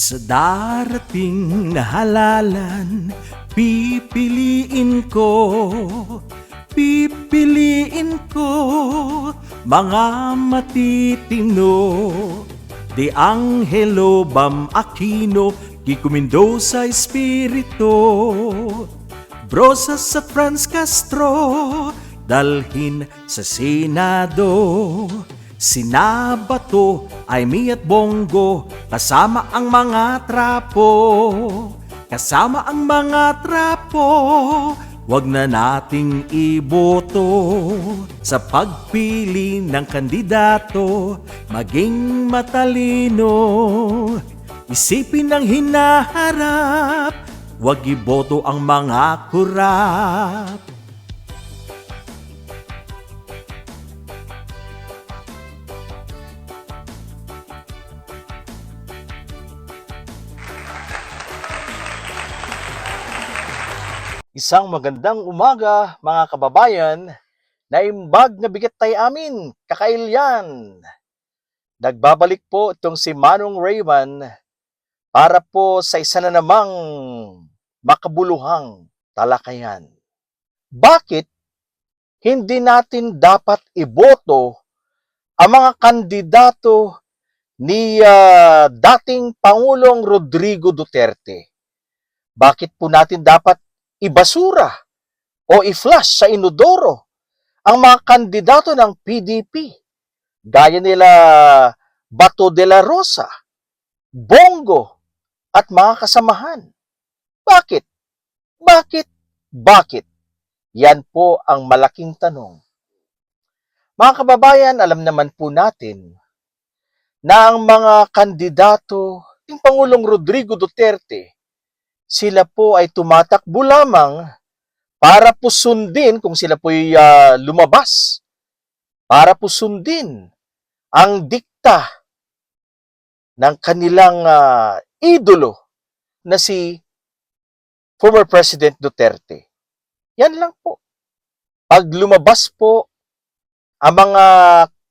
Sa darating na halalan, pipiliin ko, pipiliin ko, mga matitino. De Angelo Bam Aquino, Kiko Mendoza Espiritu, Brosas at Franz Castro, dalhin sa Senado. Sinabato, Aimee at Bongo, kasama ang mga trapo. Kasama ang mga trapo, wag na nating iboto. Sa pagpili ng kandidato, maging matalino. Isipin ang hinaharap, wag iboto ang mga kurap. Isang magandang umaga mga kababayan na imbag na bigat tayo amin, kakailyan. Nagbabalik po itong si Manong Rayman para po sa isa na namang makabuluhang talakayan. Bakit hindi natin dapat iboto ang mga kandidato ni ah, dating Pangulong Rodrigo Duterte? Bakit po natin dapat ibasura o i-flush sa inodoro ang mga kandidato ng PDP gaya nila Bato de la Rosa, Bongo at mga kasamahan. Bakit? Bakit? Bakit? Yan po ang malaking tanong. Mga kababayan, alam naman po natin na ang mga kandidato ng Pangulong Rodrigo Duterte sila po ay tumatakbo lamang para po sundin kung sila po ay ah, lumabas, para po sundin ang dikta ng kanilang ah, idolo na si former President Duterte. Yan lang po. Pag lumabas po ang mga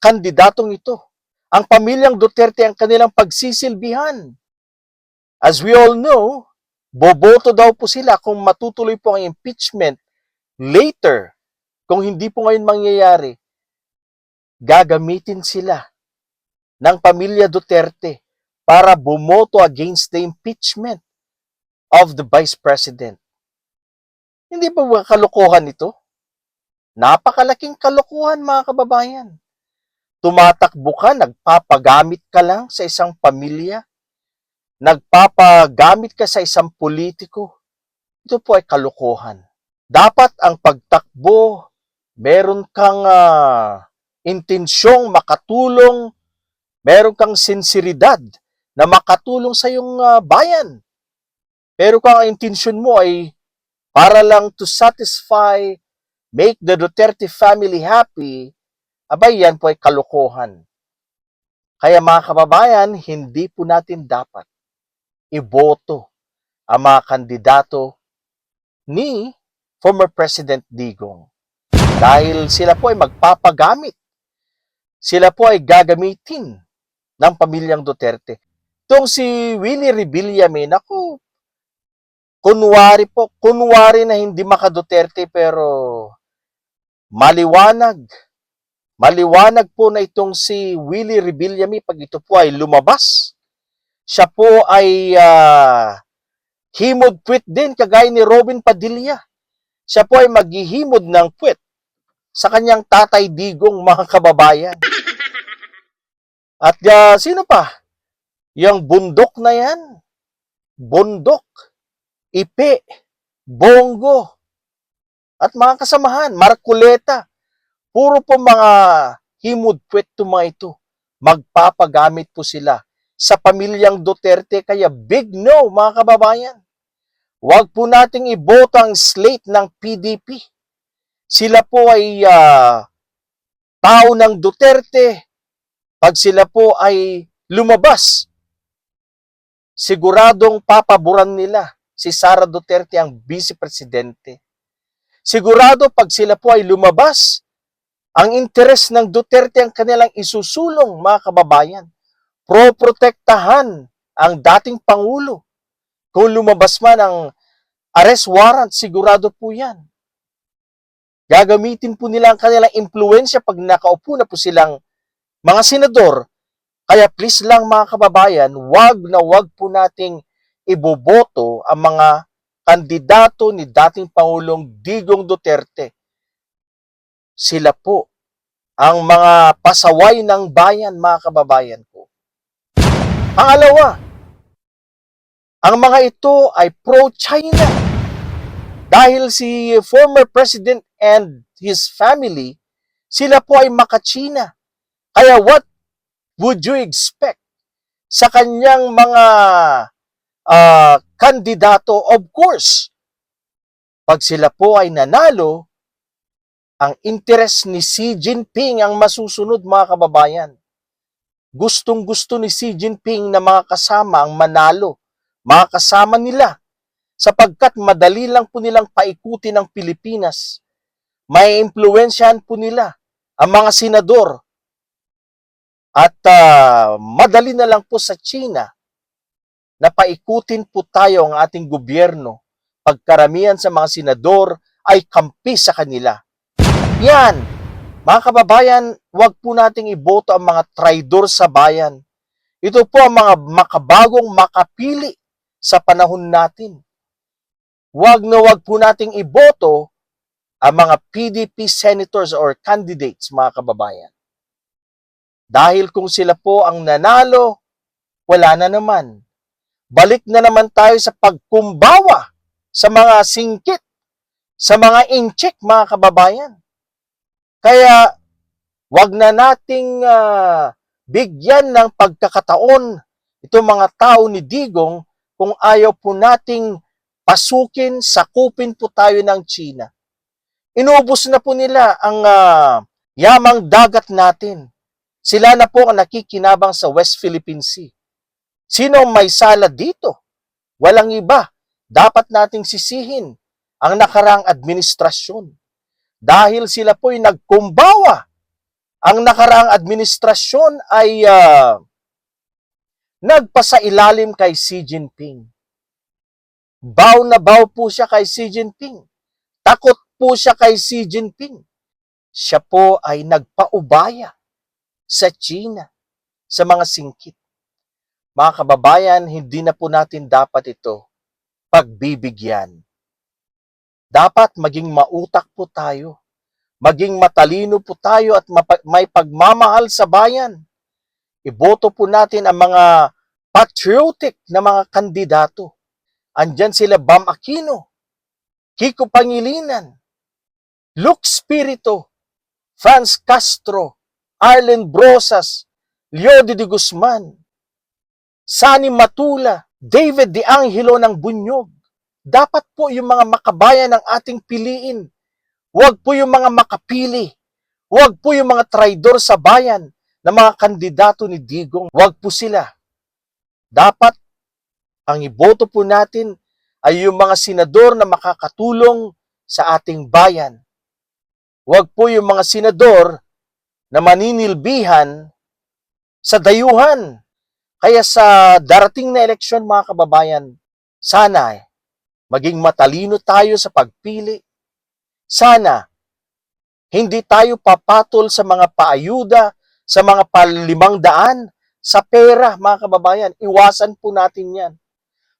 kandidatong ito, ang pamilyang Duterte ang kanilang pagsisilbihan. As we all know, boboto daw po sila kung matutuloy po ang impeachment later. Kung hindi po ngayon mangyayari, gagamitin sila ng pamilya Duterte para bumoto against the impeachment of the Vice President. Hindi ba ba kalokohan ito? Napakalaking kalokohan mga kababayan. Tumatakbo ka, nagpapagamit ka lang sa isang pamilya, nagpapagamit ka sa isang politiko, ito po ay kalokohan. Dapat ang pagtakbo, meron kang ah, intensyong makatulong, meron kang sinseridad na makatulong sa iyong ah, bayan. Pero kung ang intensyon mo ay para lang to satisfy, make the Duterte family happy, abay yan po ay kalokohan. Kaya mga kababayan, hindi po natin dapat iboto ang mga kandidato ni former President Digong. Dahil sila po ay magpapagamit. Sila po ay gagamitin ng pamilyang Duterte. Itong si Willie Revillame, naku, kunwari po, kunwari na hindi maka Duterte pero maliwanag. Maliwanag po na itong si Willie Revillame pag ito po ay lumabas. Siya po ay ah, himod puwit din kagaya ni Robin Padilla. Siya po ay maghihimod ng puwit sa kanyang tatay digong mga kababayan. At ah, sino pa? Yung bundok na yan. Bundok. Ipe. Bongo. At mga kasamahan. Markuleta. Puro po mga himod puwet mga ito. Magpapagamit po sila sa pamilyang Duterte. Kaya big no, mga kababayan. Huwag po nating iboto ang slate ng PDP. Sila po ay ah, tao ng Duterte. Pag sila po ay lumabas, siguradong papaboran nila si Sara Duterte ang vice-presidente. Sigurado pag sila po ay lumabas, ang interes ng Duterte ang kanilang isusulong, mga kababayan. Pro-protektahan ang dating Pangulo. Kung lumabas man ang arrest warrant, sigurado po yan. Gagamitin po nila ang kanilang impluensya pag nakaupo na po silang mga senador. Kaya please lang mga kababayan, wag na wag po nating iboboto ang mga kandidato ni dating Pangulong Digong Duterte. Sila po ang mga pasaway ng bayan, mga kababayan ko. Pangalawa, ang mga ito ay pro-China. Dahil si former president and his family, sila po ay maka-China. Kaya what would you expect sa kanyang mga ah, kandidato? Of course, pag sila po ay nanalo, ang interes ni Xi Jinping ang masusunod mga kababayan. Gustong gusto ni Xi Jinping na mga kasama ang manalo, mga kasama nila, sapagkat madali lang po nilang paikutin ang Pilipinas. May impluensyahan po nila ang mga senador at ah, madali na lang po sa China na paikutin po tayo ang ating gobyerno pagkaramihan sa mga senador ay kampi sa kanila. Yan, mga kababayan, wag po nating iboto ang mga traidor sa bayan. Ito po ang mga makabagong makapili sa panahon natin. Wag na wag po nating iboto ang mga PDP senators or candidates, mga kababayan. Dahil kung sila po ang nanalo, wala na naman. Balik na naman tayo sa pagkumbawa sa mga singkit, sa mga incheck, mga kababayan. Kaya, wag na nating ah, bigyan ng pagkakataon itong mga tao ni Digong kung ayaw po nating pasukin, sakupin po tayo ng China. Inubos na po nila ang ah, yamang dagat natin. Sila na po ang nakikinabang sa West Philippine Sea. Sino may sala dito? Walang iba. Dapat nating sisihin ang nakarang administrasyon. Dahil sila po'y nagkumbawa. Ang nakaraang administrasyon ay ah, nagpasailalim kay Xi Jinping. Baw na baw po siya kay Xi Jinping. Takot po siya kay Xi Jinping. Siya po ay nagpaubaya sa China, sa mga singkit. Mga kababayan, hindi na po natin dapat ito pagbibigyan. Dapat maging mautak po tayo. Maging matalino po tayo at may pagmamahal sa bayan. Iboto po natin ang mga patriotic na mga kandidato. Andyan sila Bam Aquino, Kiko Pangilinan, Luke Spirito, Franz Castro, Arlen Brosas, Leody de Guzman, Sani Matula, David De Angelo ng Bunyog. Dapat po yung mga makabayan ng ating piliin. Huwag po yung mga makapili. Huwag po yung mga traidor sa bayan na mga kandidato ni Digong. Huwag po sila. Dapat ang iboto po natin ay yung mga senador na makakatulong sa ating bayan. Huwag po yung mga senador na maninilbihan sa dayuhan. Kaya sa darating na eleksyon mga kababayan, sana eh, maging matalino tayo sa pagpili. Sana hindi tayo papatol sa mga paayuda, sa mga palimang daan, sa pera mga kababayan. Iwasan po natin yan.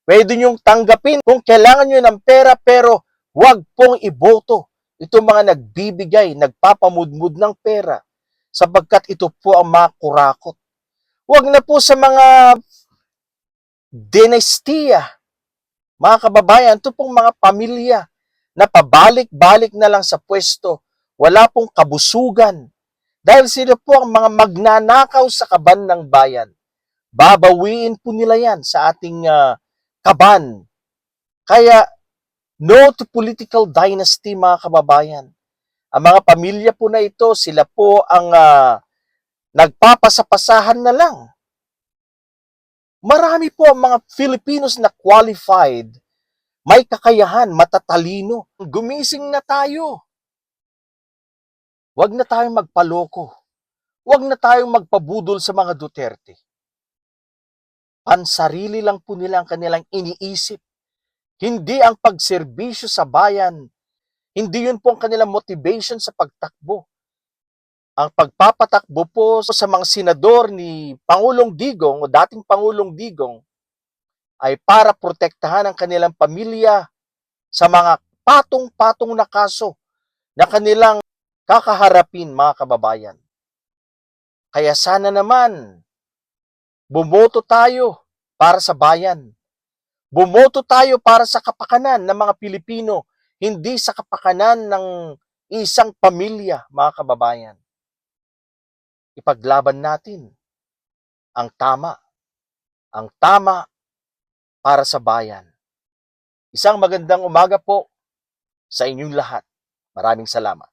Pwede niyong tanggapin kung kailangan niyo ng pera pero huwag pong iboto. Ito mga nagbibigay, nagpapamudmud ng pera sapagkat ito po ang mga kurakot. Huwag na po sa mga dinastiya. Mga kababayan, ito pong mga pamilya na pabalik-balik na lang sa pwesto. Wala pong kabusugan. Dahil sila po ang mga magnanakaw sa kaban ng bayan. Babawiin po nila yan sa ating ah, kaban. Kaya, no to political dynasty, mga kababayan. Ang mga pamilya po na ito, sila po ang ah, nagpapasapasahan na lang. Marami po ang mga Filipinos na qualified, may kakayahan, matatalino. Gumising na tayo. Huwag na tayong magpaloko. Huwag na tayong magpabudol sa mga Duterte. pansarili lang po nila ang kanilang iniisip. Hindi ang pagserbisyo sa bayan. Hindi yun po ang kanilang motivation sa pagtakbo. Ang pagpapatakbo po sa mga senador ni Pangulong Digong o dating Pangulong Digong ay para protektahan ang kanilang pamilya sa mga patong-patong na kaso na kanilang kakaharapin mga kababayan. Kaya sana naman bumoto tayo para sa bayan. Bumoto tayo para sa kapakanan ng mga Pilipino, hindi sa kapakanan ng isang pamilya, mga kababayan. Ipaglaban natin ang tama, ang tama para sa bayan. Isang magandang umaga po sa inyong lahat. Maraming salamat.